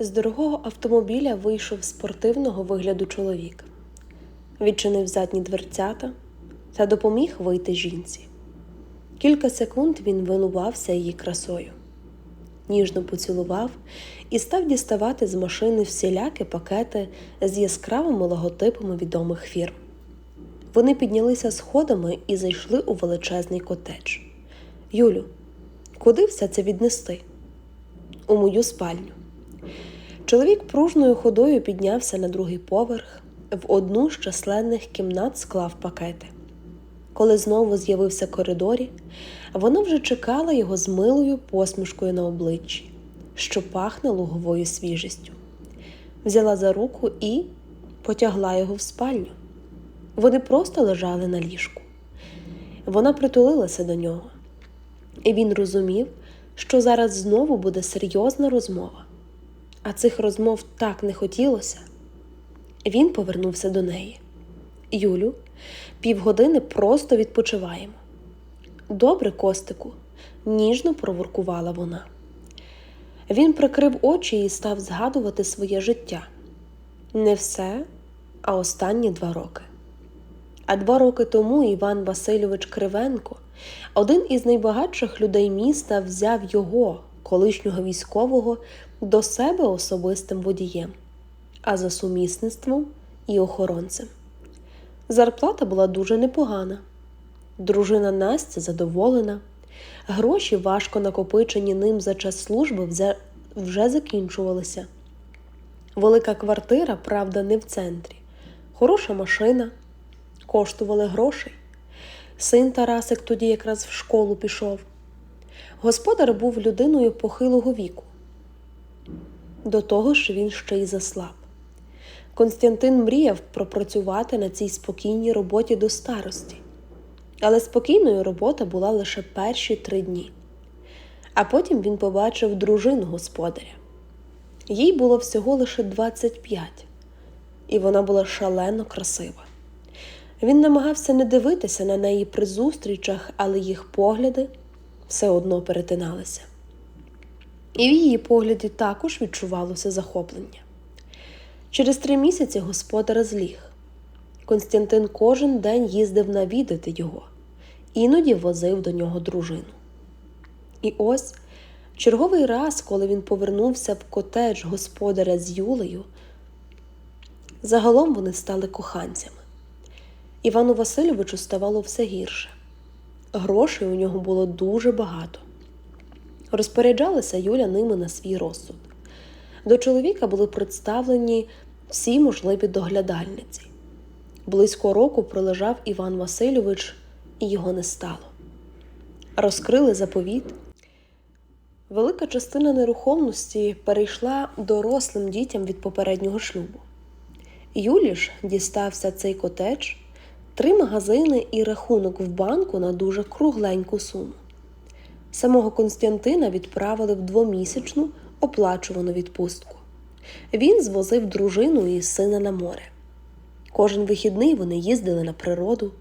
З дорогого автомобіля вийшов спортивного вигляду чоловік, відчинив задні дверцята та допоміг вийти жінці. Кілька секунд він вилувався її красою, ніжно поцілував і став діставати з машини всілякі пакети з яскравими логотипами відомих фірм. Вони піднялися сходами і зайшли у величезний котедж. Юлю, куди все це віднести? У мою спальню. Чоловік пружною ходою піднявся на другий поверх, в одну з численних кімнат склав пакети. Коли знову з'явився в коридорі, вона вже чекала його з милою посмішкою на обличчі, що пахне луговою свіжістю. Взяла за руку і потягла його в спальню. Вони просто лежали на ліжку. Вона притулилася до нього, і він розумів, що зараз знову буде серйозна розмова. А цих розмов так не хотілося. Він повернувся до неї. Юлю, півгодини просто відпочиваємо. Добре, Костику, ніжно проворкувала вона. Він прикрив очі і став згадувати своє життя. Не все, а останні два роки. А два роки тому Іван Васильович Кривенко, один із найбагатших людей міста, взяв його, колишнього військового, до себе особистим водієм, а за сумісництвом і охоронцем. Зарплата була дуже непогана. Дружина Настя задоволена, гроші, важко накопичені ним за час служби, вже закінчувалися. Велика квартира, правда, не в центрі, хороша машина, коштували грошей. Син Тарасик тоді якраз в школу пішов. Господар був людиною похилого віку. До того ж він ще й заслаб. Константин мріяв пропрацювати на цій спокійній роботі до старості, але спокійною робота була лише перші три дні. А потім він побачив дружину господаря. Їй було всього лише 25, і вона була шалено красива. Він намагався не дивитися на неї при зустрічах, але їх погляди все одно перетиналися. І в її погляді також відчувалося захоплення. Через три місяці господар зліг. Константин кожен день їздив навідати його, іноді возив до нього дружину. І ось черговий раз, коли він повернувся в котедж господаря з Юлею, загалом вони стали коханцями. Івану Васильовичу ставало все гірше. Грошей у нього було дуже багато. Розпоряджалася Юля ними на свій розсуд. До чоловіка були представлені всі можливі доглядальниці. Близько року пролежав Іван Васильович, і його не стало. Розкрили заповіт. Велика частина нерухомості перейшла дорослим дітям від попереднього шлюбу. Юлі ж дістався цей котедж, три магазини і рахунок в банку на дуже кругленьку суму. Самого Константина відправили в двомісячну оплачувану відпустку. Він звозив дружину і сина на море. Кожен вихідний вони їздили на природу,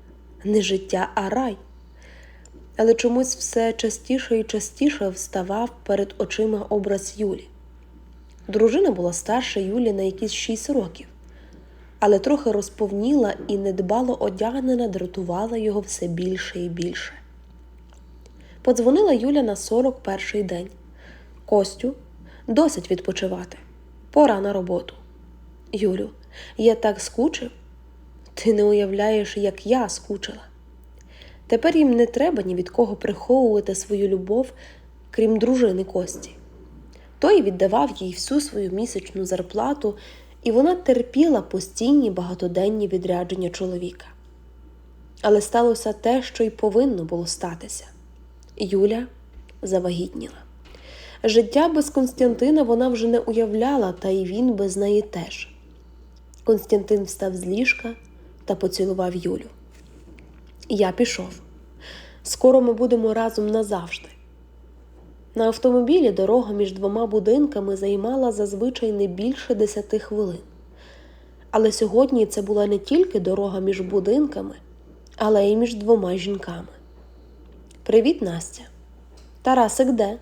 не життя, а рай. Але чомусь все частіше і частіше вставав перед очима образ Юлі. Дружина була старша Юлі на якісь шість років, але трохи розповніла і недбало одягнена дратувала його все більше і більше. Подзвонила Юля на 41-й день. Костю, досить відпочивати. Пора на роботу. Юлю, я так скучив. Ти не уявляєш, як я скучила. Тепер їм не треба ні від кого приховувати свою любов, крім дружини Кості. Той віддавав їй всю свою місячну зарплату, і вона терпіла постійні багатоденні відрядження чоловіка. Але сталося те, що й повинно було статися. Юля завагітніла. Життя без Константина вона вже не уявляла, та й він без неї теж. Константин встав з ліжка та поцілував Юлю. Я пішов. Скоро ми будемо разом назавжди. На автомобілі дорога між двома будинками займала зазвичай не більше десяти хвилин. Але сьогодні це була не тільки дорога між будинками, але й між двома жінками. Привіт, Настя. Тарасик де?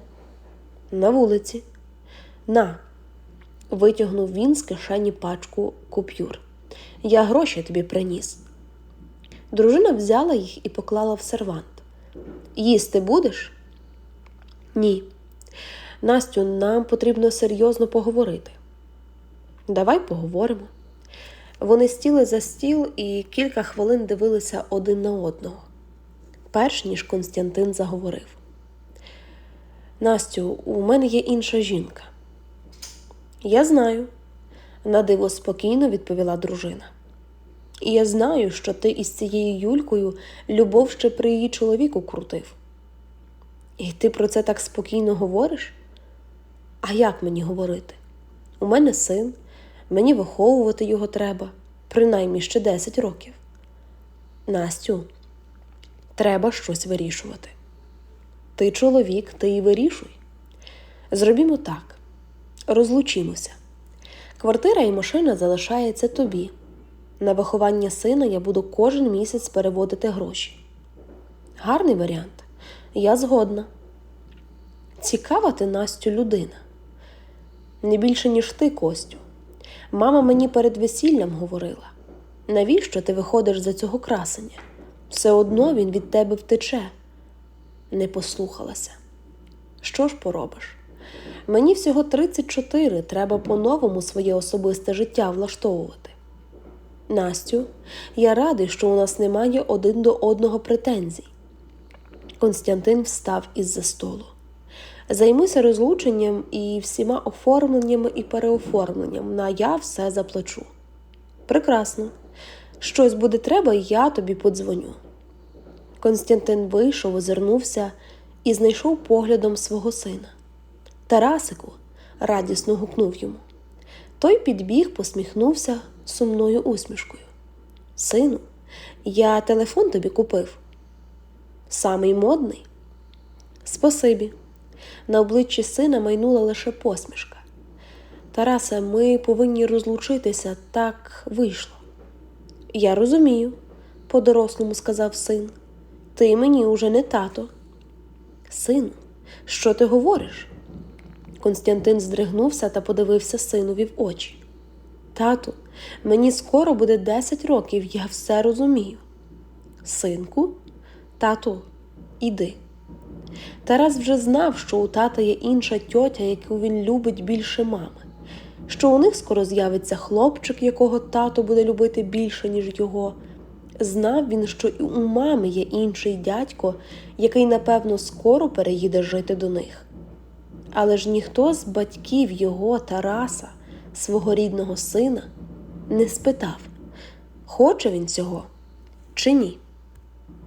На вулиці. На. Витягнув він з кишені пачку купюр. Я гроші тобі приніс. Дружина взяла їх і поклала в сервант. Їсти будеш? Ні. Настю, нам потрібно серйозно поговорити. Давай поговоримо. Вони стіли за стіл і кілька хвилин дивилися один на одного, перш ніж Константин заговорив. Настю, у мене є інша жінка. Я знаю, надиво спокійно відповіла дружина. І я знаю, що ти із цією Юлькою любов ще при її чоловіку крутив. І ти про це так спокійно говориш? А як мені говорити? У мене син, мені виховувати його треба, принаймні ще 10 років. Настю, треба щось вирішувати. Ти чоловік, ти і вирішуй. Зробімо так: розлучімося. Квартира і машина залишається тобі. На виховання сина я буду кожен місяць переводити гроші. Гарний варіант. Я згодна. Цікава ти, Настю, людина. Не більше, ніж ти, Костю. Мама мені перед весіллям говорила: навіщо ти виходиш за цього красення? Все одно він від тебе втече. Не послухалася. Що ж поробиш? Мені всього 34, треба по-новому своє особисте життя влаштовувати. Настю, я радий, що у нас немає один до одного претензій. Константин встав із-за столу. Займися розлученням і всіма оформленнями і переоформленням. На я все заплачу. Прекрасно. Щось буде треба, я тобі подзвоню. Константин вийшов, озирнувся і знайшов поглядом свого сина. Тарасику, радісно гукнув йому. Той підбіг, посміхнувся сумною усмішкою. Сину, я телефон тобі купив. Самий модний. Спасибі. На обличчі сина майнула лише посмішка. Тарасе, ми повинні розлучитися, так вийшло. Я розумію, по-дорослому сказав син. Ти мені уже не тато. Сину, що ти говориш? Константин здригнувся та подивився синові в очі. Тату, мені скоро буде 10 років, я все розумію. Синку, тату, іди. Тарас вже знав, що у тата є інша тьотя, яку він любить більше мами, що у них скоро з'явиться хлопчик, якого тато буде любити більше, ніж його. Знав він, що і у мами є інший дядько, який, напевно, скоро переїде жити до них. Але ж ніхто з батьків його, Тараса, свого рідного сина, не спитав, хоче він цього чи ні.